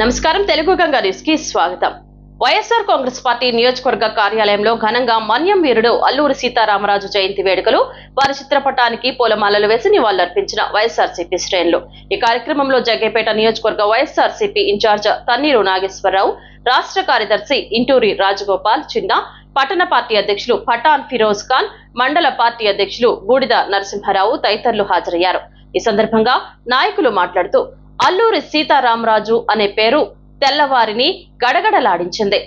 నమస్కారం తెలుగు గంగా న్యూస్కి స్వాగతం. వైఎస్ఆర్ కాంగ్రెస్ పార్టీ నియోజకవర్గ కార్యాలయంలో ఘనంగా మన్యం వీరుడు అల్లూరి సీతారామరాజు జయంతి వేడుకలు వారి చిత్రపటానికి పూలమాలలు వేసి నివాళులర్పించిన వైఎస్ఆర్సీపీ శ్రేణులు. ఈ కార్యక్రమంలో జగ్గేపేట నియోజకవర్గ వైఎస్ఆర్సీపీ ఇన్ఛార్జ్ తన్నీరు నాగేశ్వరరావు రాష్ట్ర కార్యదర్శి ఇంటూరి రాజగోపాల్ చిన్న పట్టణ పార్టీ అధ్యక్షులు పఠాన్ ఫిరోజ్ ఖాన్ మండల పార్టీ అధ్యక్షులు బూడిద నరసింహారావు తదితరులు హాజరయ్యారు. ఈ సందర్భంగా నాయకులు మాట్లాడుతూ అల్లూరి సీతారామరాజు అనే పేరు తెల్లవారిని గడగడలాడించింది.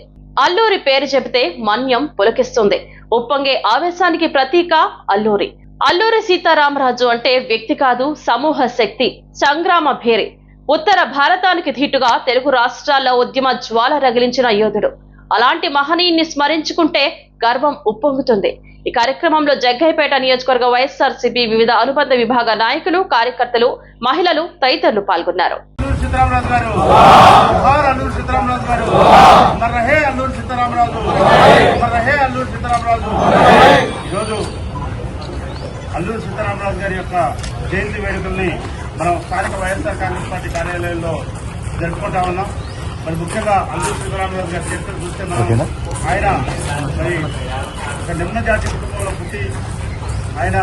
అల్లూరి పేరు చెబితే మన్యం పులకిస్తుంది. ఉప్పొంగే ఆవేశానికి ప్రతీక అల్లూరి. అల్లూరి సీతారామరాజు అంటే వ్యక్తి కాదు సమూహ శక్తి సంగ్రామ భేరి. ఉత్తర భారతానికి ధీటుగా తెలుగు రాష్ట్రాల్లో ఉద్యమ జ్వాల రగిలించిన యోధుడు. అలాంటి మహనీయుని స్మరించుకుంటే గర్వం ఉప్పొంగుతుంది. ఈ కార్యక్రమంలో జగ్గైపేట నియోజకవర్గ వైఎస్ఆర్సీపీ వివిధ అనుబంధ విభాగ నాయకులు కార్యకర్తలు మహిళలు తదితరులు పాల్గొన్నారు. అల్లూరు సీతారామరాజు గారు. జోహార్ అల్లూరు సీతారామరాజు గారు. అమర్ రహే అల్లూరు సీతారామరాజు. అమర్ రహే అల్లూరు సీతారామరాజు. ఈరోజు అల్లూరు సీతారామరాజు గారి యొక్క జయంతి వేడుకల్ని మనం స్థానిక వైఎస్ఆర్ కాంగ్రెస్ పార్టీ కార్యాలయంలో జరుపుకుంటా ఉన్నాం. మరి ముఖ్యంగా అల్లూరు సీతారామరాజు గారి చరిత్ర చూస్తే మనం ఆయన మరి ఒక నిమ్న జాతి కుటుంబంలో పుట్టి ఆయన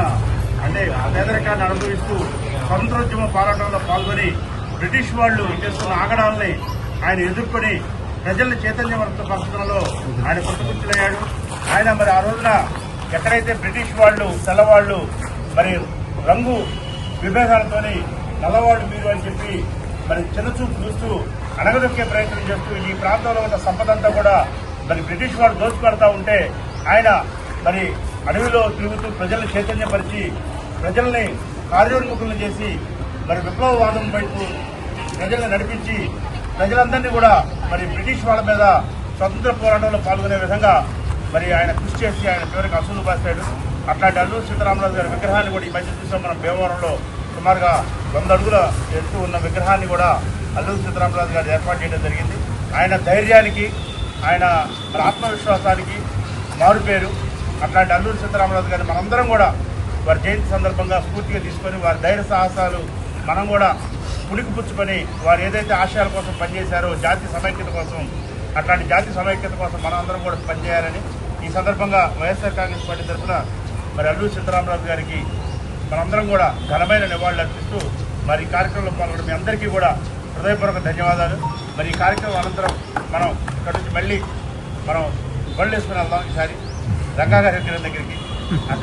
అంటే పేదరికాన్ని అనుభవిస్తూ స్వతంత్రోద్యమ పోరాటంలో పాల్గొని బ్రిటిష్ వాళ్ళు చేస్తున్న ఆగడాలని ఆయన ఎదుర్కొని ప్రజల్ని చైతన్యపరచడంలో ఆయన కృతకృత్యులయ్యాడు ఆయన మరి ఆ రోజున ఎక్కడైతే బ్రిటిష్ వాళ్ళు తెల్లవాళ్ళు మరి రంగు విభేదాలతోని నల్లవాళ్ళు మీరు అని చెప్పి మరి చిన్నచూపు చూస్తూ అణగదొక్కే ప్రయత్నం చేస్తూ ఈ ప్రాంతంలో ఉన్న సంపదంతా కూడా మరి బ్రిటిష్ వాళ్ళు దోచుకెడతా ఉంటే ఆయన మరి అడవిలో తిరుగుతూ ప్రజల్ని చైతన్యపరిచి ప్రజల్ని కార్యోన్ముఖులను చేసి మరి విప్లవవాదం వైపు ప్రజల్ని నడిపించి ప్రజలందరినీ కూడా మరి బ్రిటిష్ వాళ్ళ మీద స్వతంత్ర పోరాటంలో పాల్గొనే విధంగా మరి ఆయన కృషి చేసి ఆయన చివరికి అసూలు పాస్తాడు. అట్లాంటి అల్లూరు సీతారామరాజు గారి విగ్రహాన్ని కూడా ఈ మధ్య చూసాం మనం భీమవరంలో. సుమారుగా వంద అడుగుల ఎత్తు ఉన్న విగ్రహాన్ని కూడా అల్లూరు సీతారామరాజు గారు ఏర్పాటు చేయడం జరిగింది. ఆయన ధైర్యానికి ఆయన ఆత్మవిశ్వాసానికి మారు పేరు అట్లాంటి అల్లూరు సీతారామరాజు గారిని మనందరం కూడా వారి జయంతి సందర్భంగా స్ఫూర్తిగా తీసుకొని వారి ధైర్య సాహసాలు మనం కూడా పుణికిపుచ్చుకొని వారు ఏదైతే ఆశయాల కోసం పనిచేశారో జాతి సమైక్యత కోసం అట్లాంటి జాతి సమైక్యత కోసం మనం అందరం కూడా పనిచేయాలని ఈ సందర్భంగా వైఎస్ఆర్ కాంగ్రెస్ పార్టీ తరఫున మరి అల్లూరు సీతారామరాజు గారికి మనందరం కూడా ఘనమైన నివాళులు అర్పిస్తూ మరి ఈ కార్యక్రమంలో పాల్గొన్న మీ అందరికీ కూడా హృదయపూర్వక ధన్యవాదాలు. మరి ఈ కార్యక్రమం అనంతరం మనం ఇక్కడ నుంచి మళ్ళీ మనం బళ్ళు వేసుకుని వెళ్దాం ఈసారి. రంగా దగ్గరికి అక్కడ